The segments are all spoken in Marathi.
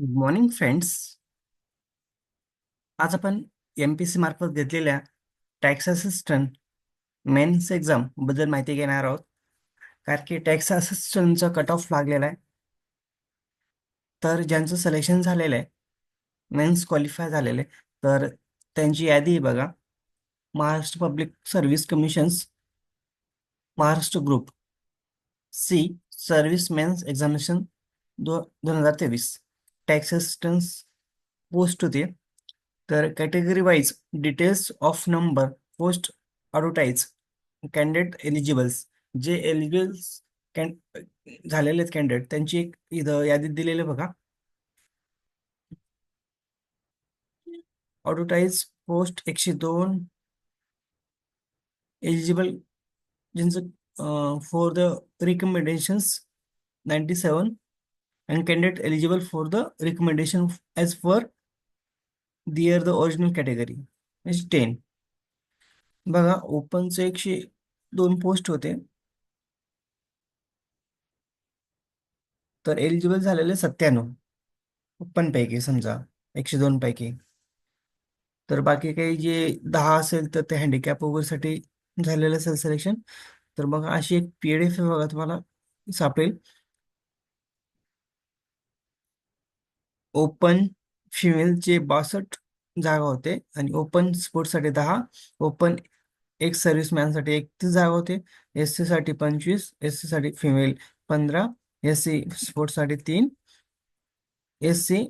गुड मॉर्निंग फ्रेंड्स आज आपण एम पी सी मार्फत घेतलेल्या टॅक्स असिस्टंट मेन्स एक्झामबद्दल माहिती घेणार आहोत. कारण की टॅक्स असिस्टंटचा कट ऑफ लागलेला आहे. तर ज्यांचं सिलेक्शन झालेलं आहे मेन्स क्वालिफाय झालेले तर त्यांची यादी बघा. Maharashtra public service commissions Maharashtra group C service mains examination दो दोन हजार तेवीस. टॅक्स असिस्टन्स पोस्ट होते तर category wise details of number post advertise candidate eligibles जे एलिजिबल्स कॅन झालेले आहेत कॅन्डिडेट त्यांची एक इथं यादीत दिलेली बघा. ऑडोटाईज पोस्ट एकशे दोन. एलिजिबल ज्यांचं for the recommendations ninety seven and candidate eligible for the recommendation as per their the original category is ten बघा ओपनचे एकशे दोन पोस्ट होते. तर एलिजिबल झालेले सत्त्याण्णव. ओपन पैकी समजा एकशे दोन पैकी. तर बाकी काही जे दहा असेल तर ते हँडिकॅप वगैरेसाठी झालेलं असेल सिलेक्शन तर बघा अशी एक पी डी एफ बघा तुम्हाला सापडेल. ओपन फिमेलचे बासष्ट जागा होते आणि ओपन स्पोर्टसाठी दहा ओपन एक सर्व्हिसमॅनसाठी एकतीस जागा होते. एस सीसाठी पंचवीस एस सीसाठी फिमेल पंधरा एस सी स्पोर्टसाठी तीन एस सी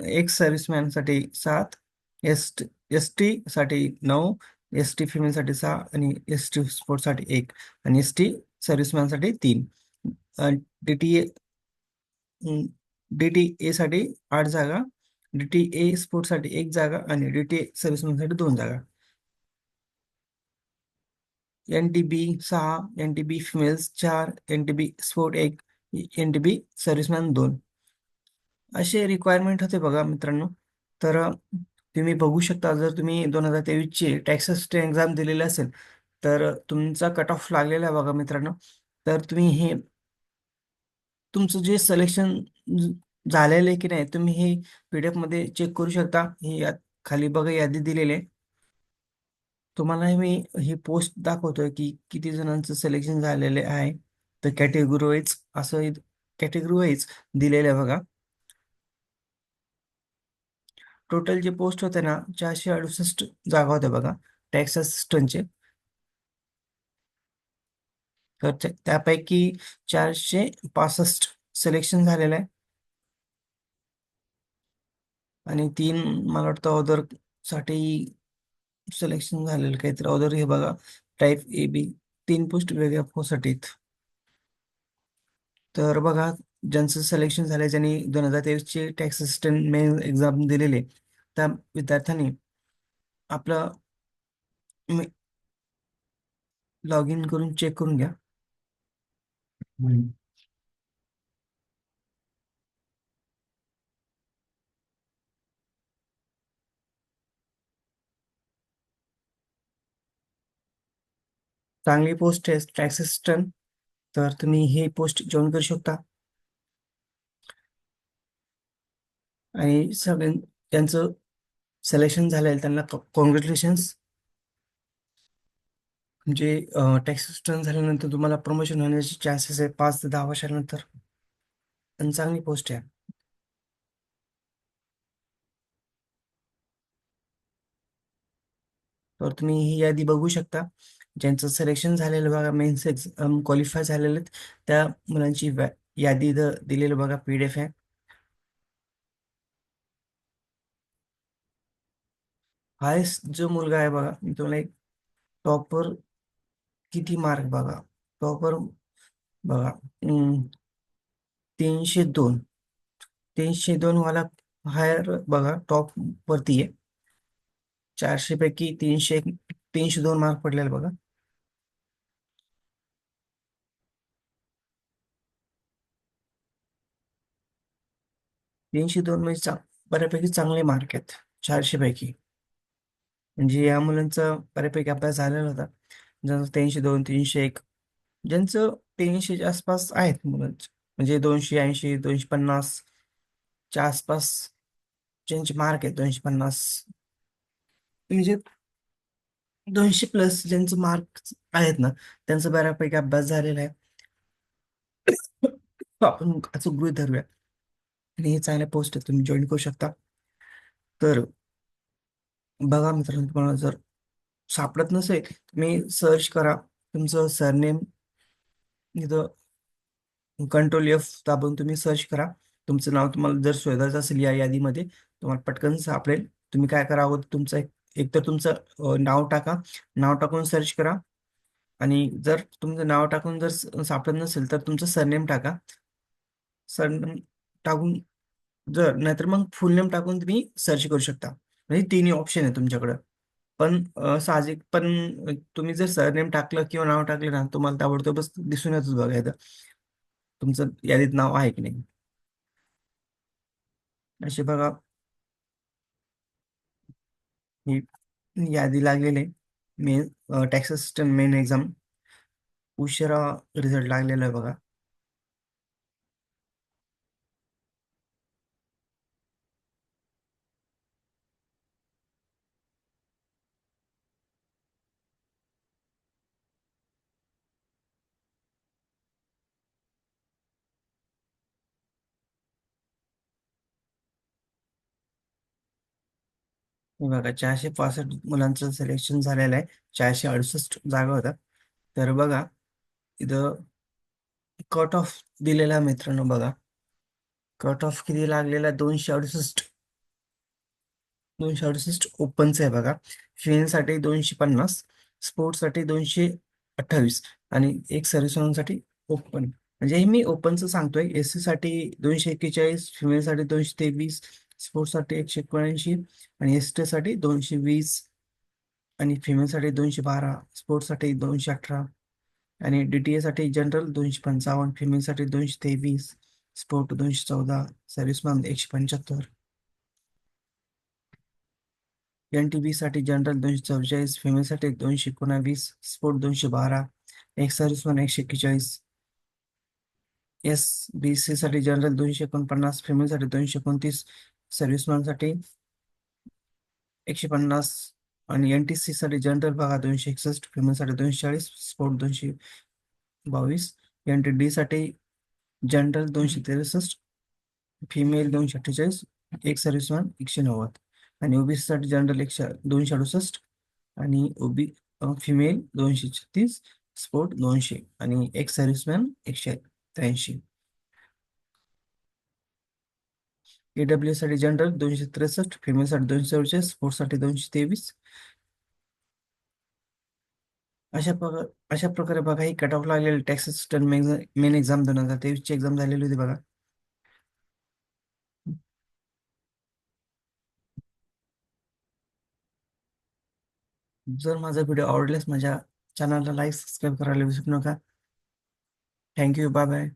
एक सर्व्हिसमॅनसाठी सात एस एस टीसाठी नऊ एस टी फिमेलसाठी सहा आणि एस टी स्पोर्टसाठी एक आणि एस टी सर्व्हिसमॅनसाठी तीन. D T A D T A साठी आठ जागा डी टी ए स्पोर्टसाठी एक जागा आणि डी टी ए सर्व्हिसमॅनसाठी दोन जागा. एन टी बी सहा एन टी बी फिमेल्स चार एन टी बी स्पोर्ट एक एन टी बी सर्व्हिसमॅन दोन. असे रिक्वायरमेंट होते बघा मित्रांनो. तर तुम्ही बघू शकता जर तुम्ही दोन हजार तेवीसची टॅक्सेसची एक्झाम दिलेली असेल तर तुमचा कट ऑफ लागलेला आहे बघा मित्रांनो. तर तुम्ही हे तुमचं जे सिलेक्शन झालेलं आहे की नाही तुम्ही हे पी डी एफमध्ये चेक करू शकता. हे यात खाली बघा यादी दिलेली आहे. तुम्हाला मी ही पोस्ट दाखवतोय की किती जणांचं सिलेक्शन झालेले आहे. तर कॅटेगरी वाईज असं कॅटेगरी वाईज दिलेलं आहे बघा. टोटल जे पोस्ट होते ना चारशे अडुसष्ट जागा होत्या बघा. टॅक्स असिस्टंटचे तर त्यापैकी चारशे पासष्ट सिलेक्शन झालेलं आहे. आणि तीन मला वाटतं ऑदरसाठी सिलेक्शन झालेलं काहीतरी ऑदर हे बघा. टाईप ए बी तीन पोस्ट वेगळ्या पोसाठी तर बघा ज्यांचं सिलेक्शन झालंय ज्यांनी दोन हजार तेवीसची टॅक्स असिस्टंट मेन एक्झाम दिलेले त्या विद्यार्थ्यांनी आपलं लॉग इन करून चेक करून घ्या. चांगली पोस्ट आहे टॅक्स असिस्टंट तर तुम्ही हे पोस्ट जॉईन करू शकता. आणि सगळ्यां त्यांचं सिलेक्शन झालेलं त्यांना कॉन्ग्रॅच्युलेशन्स म्हणजे टॅक्स असिस्टंट झाल्यानंतर तुम्हाला प्रमोशन होण्याचे चान्सेस आहे पाच ते दहा वर्षानंतर. आणि चांगली पोस्ट आहे. तर तुम्ही ही यादी बघू शकता. ज्यांचं सिलेक्शन झालेलं बघा मेन्स एक्झाम क्वालिफाय झालेले त्या मुलांची यादी दिलेली दिलेलं बघा पी डी एफ आहे. हायस्ट जो मुलगा आहे बघा मी तुम्हाला एक टॉपर किती मार्क बघा? प्रॉपर बघा. तीनशे दोन. तीनशे दोन वाला हायर बघा टॉप वरती आहे. चारशे पैकी तीनशे तीनशे दोन मार्क पडलेले बघा. तीनशे दोन म्हणजे बऱ्यापैकी चांगले मार्क आहेत. चारशे पैकी. म्हणजे या मुलांचा बऱ्यापैकी अभ्यास झालेला होता. ज्यांचं तीनशे दोन तीनशे एक ज्यांचं तीनशेच्या आसपास आहेत मुलांचे. म्हणजे दोनशे ऐंशी दोनशे पन्नास च्या आसपास ज्यांचे मार्क आहेत दोनशे पन्नास. म्हणजे दोनशे प्लस ज्यांचे मार्क आहेत ना त्यांचा बऱ्यापैकी अभ्यास झालेला आहे. आपण असं गृहित धरूया. आणि हे चांगल्या पोस्ट आहेत तुम्ही जॉईन करू शकता. तर बघा मित्रांनो तुम्हाला जर सापडत नसेल तुम्ही सर्च करा. तुमचं सरनेम इथं कंट्रोल एफ दाबून तुम्ही सर्च करा. तुमचं नाव तुम्हाला जर शोधायचं असेल या यादीमध्ये तुम्हाला पटकन सापडेल. तुम्ही काय करा अगोदर तुमचं एक एकतर तुमचं नाव टाका. नाव टाकून सर्च करा. आणि जर तुमचं नाव टाकून जर सापडत नसेल तर तुमचं सरनेम टाका. सरनेम टाकून जर नाहीतर मग फुल नेम टाकून तुम्ही सर्च करू शकता. म्हणजे तिन्ही ऑप्शन आहे तुमच्याकडं. पण साहजिक पण तुम्ही जर सरनेम टाकलं किंवा नाव टाकलं ना तुम्हाला ताबडतोबच दिसून येतच बघा इथं तुमचं यादीत नाव आहे की नाही? असे बघा. ही यादी लागलेली main tax assistant main exam उशिरा रिझल्ट लागलेला आहे बघा. हे बघा चारशे पासष्ट मुलांचं सिलेक्शन झालेलं आहे. चारशे अडुसष्ट जागा होता तर बघा इथं कट ऑफ दिलेला मित्रांनो बघा. कट ऑफ किती लागलेला दोनशे अडुसष्ट. दोनशे अडुसष्ट ओपनचं आहे बघा. साठी दोनशे पन्नास स्पोर्ट्ससाठी दोनशे अठ्ठावीस आणि एक सर्व्हिसमॅनसाठी ओपन म्हणजे हे मी ओपनचं सांगतोय. एस सी साठी दोनशे एक्केचाळीस फिमेलसाठी दोनशे तेवीस स्पोर्ट्ससाठी एकशे एकोणऐंशी आणि एस टी साठी दोनशे वीस आणि फिमेलसाठी दोनशे बारा स्पोर्ट्ससाठी दोनशे अठरा आणि डी टी एसाठी जनरल दोनशे पंचावन्न फिमेलसाठी दोनशे तेवीस स्पोर्ट दोनशे चौदा सर्व्हिसमॅन एकशे पंच्याहत्तर. एन टी बी साठी जनरल दोनशे चव्वेचाळीस फिमेलसाठी दोनशे एकोणावीस स्पोर्ट दोनशे बारा एक सर्व्हिसमॅन एकशे एक्केचाळीस. एस बी सी साठी जनरल दोनशे एकोणपन्नास फिमेलसाठी दोनशे एकोणतीस सर्व्हिसमॅनसाठी एकशे पन्नास आणि एन टी सी साठी जनरल बघा दोनशे एकसष्ट फिमेलसाठी दोनशे चाळीस स्पोर्ट दोनशे बावीस एन टी डी साठी जनरल दोनशे त्रेसष्ट फिमेल दोनशे अठ्ठेचाळीस एक सर्व्हिसमॅन एकशे नव्वद. आणि ओबीसी साठी जनरल एकशे दोनशे अडुसष्ट आणि ओबी फिमेल दोनशे छत्तीस स्पोर्ट दोनशे आणि एक सर्व्हिसमॅन एकशे त्र्याऐंशी. ईडब्ल्यू साठी जनरल दोनशे त्रेसष्ट फिमेल साठी दोनशे चव्वेचाळीस स्पोर्ट्स साठी दोनशे तेवीस. अशा प्रकार अशा प्रकारे बघा, ही कट ऑफ़ लागलेली टॅक्स असिस्टंट मेन एक्झाम दोन हज़ार तेवीस ची एक्झाम झालेली होती बघा. जर माझा व्हिडिओ आवडल्यास माझ्या चॅनलला लाईक सबस्क्राईब करायला विसरू नका. Thank you bye bye